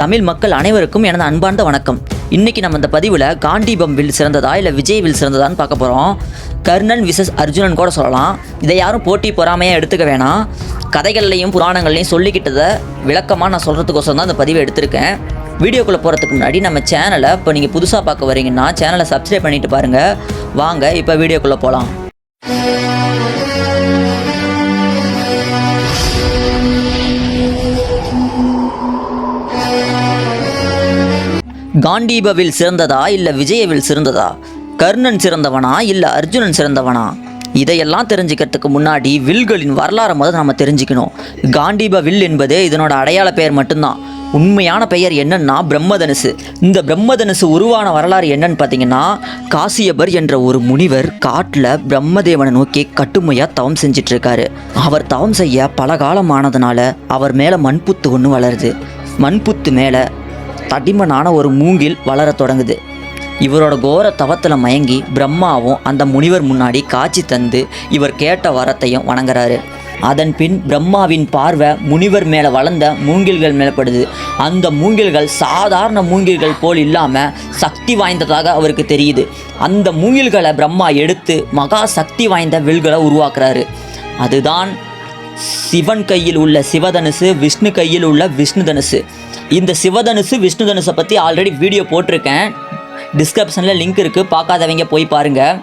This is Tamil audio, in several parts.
தமிழ் மக்கள் அனைவருக்கும் எனது அன்பார்ந்த வணக்கம். இன்னைக்கு நம்ம இந்த பதிவில் காண்டிபம் வில் சிறந்ததா இல்லை விஜய் வில் சிறந்ததான்னு பார்க்க போகிறோம் கர்ணன் விசஸ் அர்ஜுனன் கூட சொல்லலாம். இதை யாரும் போட்டி பொறாமையாக எடுத்துக்க வேணாம். கதைகள்லையும் புராணங்கள்லையும் சொல்லிக்கிட்டதை விளக்கமாக நான் சொல்கிறதுக்கோசரம் தான் இந்த பதிவை எடுத்திருக்கேன். வீடியோக்குள்ளே போகிறதுக்கு முன்னாடி நம்ம சேனலை இப்போ நீங்கள் புதுசாக பார்க்க வரீங்கன்னா சேனலை சப்ஸ்கிரைப் பண்ணிட்டு பாருங்கள் வாங்க இப்போ வீடியோக்குள்ளே போகலாம் காண்டீபவில் சிறந்ததா இல்லை விஜயவில் சிறந்ததா? கர்ணன் சிறந்தவனா இல்லை அர்ஜுனன் சிறந்தவனா? இதையெல்லாம் தெரிஞ்சுக்கிறதுக்கு முன்னாடி வில்களின் வரலாறை முதல் நம்ம தெரிஞ்சுக்கணும். காண்டீப வில் என்பது இதனோட அடையாள பெயர் மட்டும்தான். உண்மையான பெயர் என்னன்னா பிரம்மதனுசு. இந்த பிரம்மதனுசு உருவான வரலாறு என்னன்னு பார்த்தீங்கன்னா காசியபர் என்ற ஒரு முனிவர் காட்டில் பிரம்மதேவனை நோக்கி கட்டுமையாக தவம் செஞ்சிட்டு இருக்காரு அவர் தவம் செய்ய பல காலம் ஆனதுனால அவர் மேலே மண்புத்து ஒன்று வளருது. மண்புத்து மேலே தடிமனான ஒரு மூங்கில் வளரத் தொடங்குது. இவரோட கோர தவத்தில் மயங்கி பிரம்மாவும் அந்த முனிவர் முன்னாடி காட்சி தந்து இவர் கேட்ட வரத்தையும் வணங்குறாரு. அதன் பின் பிரம்மாவின் பார்வை முனிவர் மேலே வளர்ந்த மூங்கில்கள் மேலப்படுது அந்த மூங்கில்கள் சாதாரண மூங்கில்கள் போல் இல்லாமல் சக்தி வாய்ந்ததாக அவருக்கு தெரியுது. அந்த மூங்கில்களை பிரம்மா எடுத்து மகா சக்தி வாய்ந்த வில்களை உருவாக்குறாரு. அதுதான் சிவன் கையில் உள்ள சிவதனுசு விஷ்ணு கையில் உள்ள விஷ்ணு தனுசு இந்த சிவதனுசு விஷ்ணு தனுசை பற்றி ஆல்ரெடி வீடியோ போட்டிருக்கேன். டிஸ்கிரிப்ஷனில் லிங்க் இருக்குது பார்க்காதவங்க போய் பாருங்கள்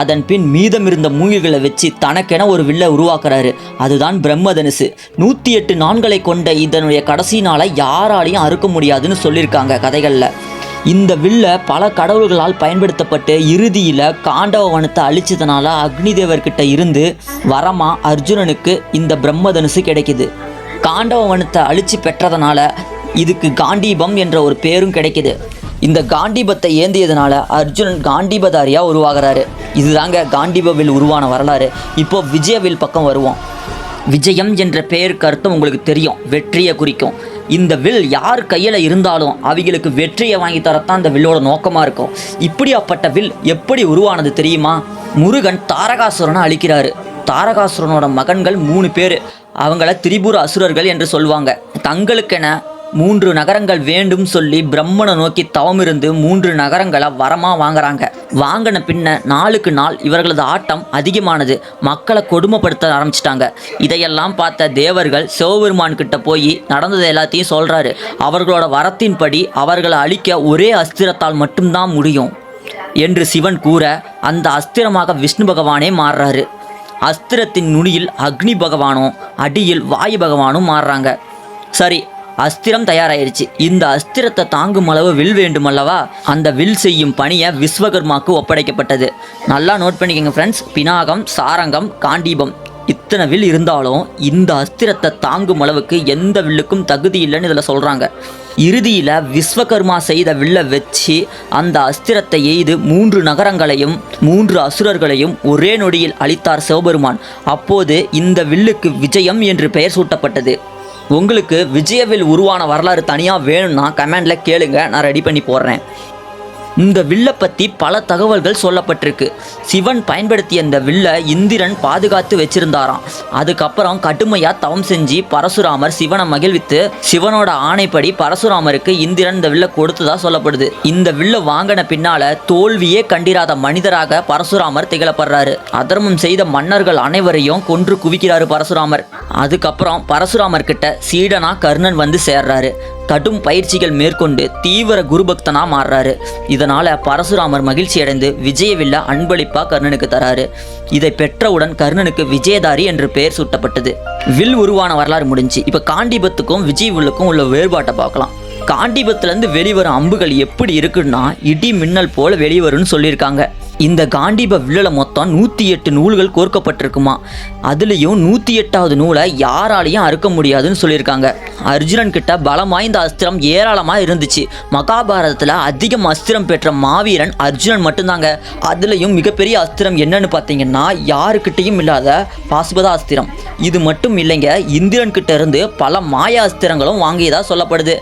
அதன் பின் மீதம் இருந்த மூங்கில்களை வச்சு தனக்கென ஒரு வில்லை உருவாக்குறாரு. அதுதான் பிரம்மதனுசு. நூற்றி எட்டு நான்களை கொண்ட இதனுடைய கடைசி நாளை யாராலையும் அறுக்க முடியாதுன்னு சொல்லியிருக்காங்க கதைகளில். இந்த வில்ல பல கடவுள்களால் பயன்படுத்தப்பட்டு இறுதியில் காண்டவனத்தை அழிச்சதுனால அக்னிதேவர்கிட்ட இருந்து வரமா அர்ஜுனனுக்கு இந்த பிரம்மதனுசு கிடைக்குது. காண்டவ வனத்தை அழிச்சு பெற்றதுனால இதுக்கு காண்டீபம் என்ற ஒரு பேரும் கிடைக்குது. இந்த காண்டீபத்தை ஏந்தியதுனால அர்ஜுனன் காண்டீபதாரியாக உருவாகிறாரு. இதுதாங்க காண்டீப வில் உருவான வரலாறு. இப்போ விஜயவில் பக்கம் வருவோம். விஜயம் என்ற பெயருக்கு அர்த்தம் உங்களுக்கு தெரியும். வெற்றியை குறிக்கும். இந்த வில் யார் கையில் இருந்தாலும் அவங்களுக்கு வெற்றியை வாங்கி தரத்தான் இந்த வில்லோட நோக்கமாக இருக்கும். இப்படியாப்பட்ட வில் எப்படி உருவானது தெரியுமா? முருகன் தாரகாசுரனை அழிக்கிறாரு. தாரகாசுரனோட மகன்கள் மூணு பேர். அவங்கள திரிபுர அசுரர்கள் என்று சொல்லுவாங்க. தங்களுக்கென மூன்று நகரங்கள் வேண்டும் சொல்லி பிரம்மனை நோக்கி தவம் இருந்து மூன்று நகரங்களை வரமா வாங்குறாங்க. வாங்கின பின்ன நாளுக்கு நாள் இவர்களது ஆட்டம் அதிகமானது. மக்களை கொடுமைப்படுத்த ஆரம்பிச்சிட்டாங்க. இதையெல்லாம் பார்த்த தேவர்கள் சிவபெருமான் கிட்ட போய் நடந்தது எல்லாத்தையும் சொல்றாரு. அவர்களோட வரத்தின்படி அவர்களை அழிக்க ஒரே அஸ்திரத்தால் மட்டும்தான் முடியும் என்று சிவன் கூற அந்த அஸ்திரமாக விஷ்ணு பகவானே மாறுறாரு. அஸ்திரத்தின் நுனியில் அக்னி பகவானும் அடியில் வாயு பகவானும் மாறுறாங்க. சரி அஸ்திரம் தயாராயிருச்சு. இந்த அஸ்திரத்தை தாங்கும் அளவு வில் வேண்டுமல்லவா? அந்த வில் செய்யும் பணியை விஸ்வகர்மாக்கு ஒப்படைக்கப்பட்டது. நல்லா நோட் பண்ணிக்கோங்க ஃப்ரெண்ட்ஸ் பினாகம் சாரங்கம் காண்டீபம். இத்தனை வில் இருந்தாலும் இந்த அஸ்திரத்தை தாங்கும் அளவுக்கு எந்த வில்லுக்கும் தகுதி இல்லைன்னு இதில் சொல்கிறாங்க இறுதியில் விஸ்வகர்மா செய்த வில்லை வச்சு அந்த அஸ்திரத்தை எய்து மூன்று நகரங்களையும் மூன்று அசுரர்களையும் ஒரே நொடியில் அளித்தார் சிவபெருமான். அப்போது இந்த வில்லுக்கு விஜயம் என்று பெயர் சூட்டப்பட்டது. உங்களுக்கு விஜயவில் உருவான வரலாறு தனியாக வேணும்னா கமெண்டில் கேளுங்க. நான் ரெடி பண்ணி போடுறேன். இந்த வில்லை பற்றி பல தகவல்கள் சொல்லப்பட்டிருக்கு. சிவன் பயன்படுத்திய இந்த வில்லை இந்திரன் பாதுகாத்து வச்சிருந்தாராம். அதுக்கப்புறம் கடுமையாக தவம் செஞ்சு பரசுராமர் சிவனை மகிழ்வித்து சிவனோட ஆணைப்படி பரசுராமருக்கு இந்திரன் இந்த வில்லை கொடுத்ததா சொல்லப்படுது. இந்த வில்லை வாங்கின பின்னால தோல்வியே கண்டிராத மனிதராக பரசுராமர் திகழப்படுறாரு. அதர்மம் செய்த மன்னர்கள் அனைவரையும் கொன்று குவிக்கிறாரு பரசுராமர். அதுக்கப்புறம் பரசுராமர் கிட்ட சீடனா கர்ணன் வந்து சேர்றாரு. கடும் பயிற்சிகள் மேற்கொண்டு தீவிர குருபக்தனா மாறுறாரு. இதனால பரசுராமர் மகிழ்ச்சி அடைந்து விஜயவில்ல அன்பளிப்பா கர்ணனுக்கு தராரு. இதை பெற்றவுடன் கர்ணனுக்கு விஜயதாரி என்று பெயர் சூட்டப்பட்டது. வில் உருவான வரலாறு முடிஞ்சு. இப்ப காண்டிபத்துக்கும் விஜய் உள்ளுக்கும் உள்ள வேறுபாட்டை பார்க்கலாம். காண்டிபத்துலேருந்து வெளிவரும் அம்புகள் எப்படி இருக்குன்னா இடி மின்னல் போல வெளிவரும்னு சொல்லியிருக்காங்க. இந்த காண்டிப வில்லில் மொத்தம் நூற்றி எட்டு நூல்கள் கோர்க்கப்பட்டிருக்குமா? அதுலேயும் நூற்றி எட்டாவது நூலை யாராலையும் அறுக்க முடியாதுன்னு சொல்லியிருக்காங்க. அர்ஜுனன் கிட்ட பலம் வாய்ந்த அஸ்திரம் ஏராளமாக இருந்துச்சு. மகாபாரதத்தில் அதிகம் அஸ்திரம் பெற்ற மாவீரன் அர்ஜுனன் மட்டும்தாங்க. அதுலேயும் மிகப்பெரிய அஸ்திரம் என்னன்னு பார்த்தீங்கன்னா யாருக்கிட்டையும் இல்லாத பாசுபதா அஸ்திரம். இது மட்டும் இல்லைங்க இந்திரன் கிட்ட இருந்து பல மாய அஸ்திரங்களும் வாங்கியதாக சொல்லப்படுது.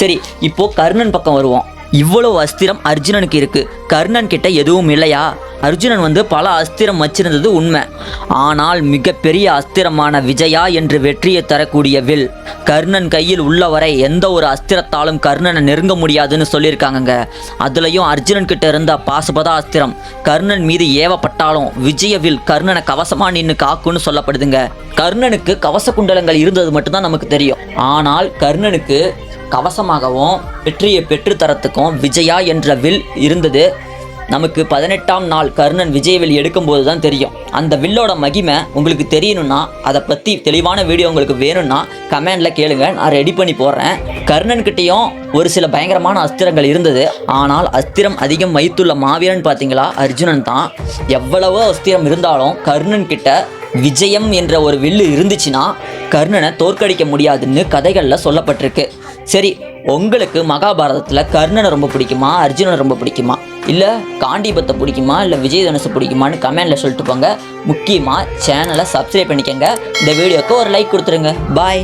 சரி இப்போ கர்ணன் பக்கம் வருவோம். இவ்வளவு அஸ்திரம் அர்ஜுனனுக்கு இருக்கு. கர்ணன் கிட்ட எதுவும் இல்லையா? அர்ஜுனன் வந்து பல அஸ்திரம் வச்சிருந்தது உண்மை. ஆனால் மிகப்பெரிய அஸ்திரமான விஜயா என்று வெற்றியை தரக்கூடிய வில் கர்ணன் கையில் உள்ளவரை எந்த ஒரு அஸ்திரத்தாலும் கர்ணனை நெருங்க முடியாதுன்னு சொல்லியிருக்காங்கங்க. அதுலயும் அர்ஜுனன் கிட்ட இருந்த பாசுபதா அஸ்திரம் கர்ணன் மீது ஏவப்பட்டாலும் விஜய வில் கர்ணனை கவசமா நின்று காக்குன்னு சொல்லப்படுதுங்க. கர்ணனுக்கு கவச குண்டலங்கள் இருந்தது மட்டும்தான் நமக்கு தெரியும். ஆனால் கர்ணனுக்கு கவசமாகவும் வெற்றியை பெற்றுத்தரத்துக்கும் விஜயா என்ற வில் இருந்தது. நமக்கு பதினெட்டாம் நாள் கர்ணன் விஜயவில் எடுக்கும்போது தான் தெரியும். அந்த வில்லோட மகிமை உங்களுக்கு தெரியணும்னா அதை பற்றி தெளிவான வீடியோ உங்களுக்கு வேணும்னா கமெண்டில் கேளுங்க. நான் ரெடி பண்ணி போடுறேன். கர்ணன்கிட்டயும் ஒரு சில பயங்கரமான அஸ்திரங்கள் இருந்தது. ஆனால் அஸ்திரம் அதிகம் வைத்துள்ள மாவீரன் பார்த்தீங்களா அர்ஜுனன் தான். எவ்வளவோ அஸ்திரம் இருந்தாலும் கர்ணன் கிட்ட விஜயம் என்ற ஒரு வில்லு இருந்துச்சுன்னா கர்ணனை தோற்கடிக்க முடியாதுன்னு கதைகளில் சொல்லப்பட்டிருக்கு. சரி உங்களுக்கு மகாபாரதத்தில் கர்ணனை ரொம்ப பிடிக்குமா அர்ஜுனனை ரொம்ப பிடிக்குமா? இல்லை காண்டிபத்தை பிடிக்குமா இல்லை விஜய் தனுசு பிடிக்குமான்னு கமெண்டில் சொல்லிட்டு போங்க. முக்கியமாக சேனலை சப்ஸ்கிரைப் பண்ணிக்கோங்க. இந்த வீடியோக்கு ஒரு லைக் கொடுத்துருங்க. பாய்